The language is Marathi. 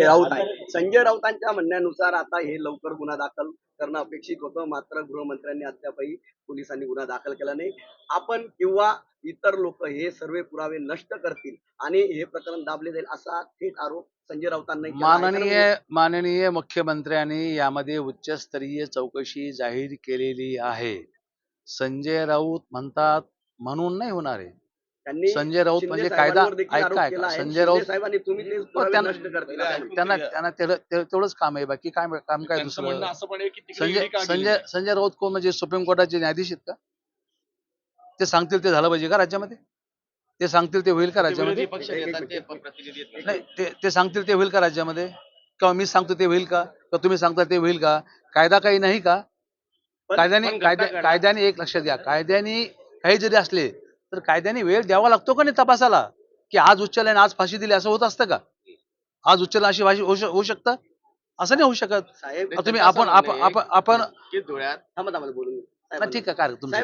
संजय राऊत आहे. संजय राऊतांच्या म्हणण्यानुसार आता हे लवकर गुन्हा दाखल करणं अपेक्षित होतं. मात्र गृहमंत्र्यांनी अद्यापही पोलिसांनी गुन्हा दाखल केला नाही. आपण किंवा इतर लोक हे सर्व पुरावे नष्ट करतील आणि हे प्रकरण दाबले जाईल असा थेट आरोप संजय राऊतांना. माननीय माननीय मुख्यमंत्र्यांनी यामध्ये उच्चस्तरीय चौकशी जाहीर केलेली आहे. संजय राऊत म्हणतात म्हणून नाही होणार आहे. संजय राऊत म्हणजे कायदा ऐका ऐका. संजय राऊत त्यांना- तेवढंच काम आहे. बाकी काय काम काय दुसरं? असं पण आहे की तिकडे संजय संजय? संजय राऊत कोण म्हणजे सुप्रीम कोर्टाचे न्यायाधीश आहेत का? ते सांगतील ते झालं पाहिजे का राज्यामध्ये? ते सांगतील ते होईल का राज्यामध्ये. नाही ते ते सांगतील ते होईल का राज्यामध्ये? किंवा मी सांगतो ते होईल का? किंवा तुम्ही सांगता ते होईल का? कायदा काही नाही का? कायद्याने कायद्याने एक लक्षात घ्या. कायद्याने काही जरी असले तर कायद्याने वेळ द्यावा लागतो का नाही तपासाला? की आज उच्च न्यायालयाने आज फाशी दिली असं होत असतं का? आज उच्च न्यायालयाची फाशी होऊ शक- होऊ शकतं? असं नाही होऊ शकत. तुम्ही आपण आपण आपण धुळ्यात बोलून ठीक आहे काय तुम्ही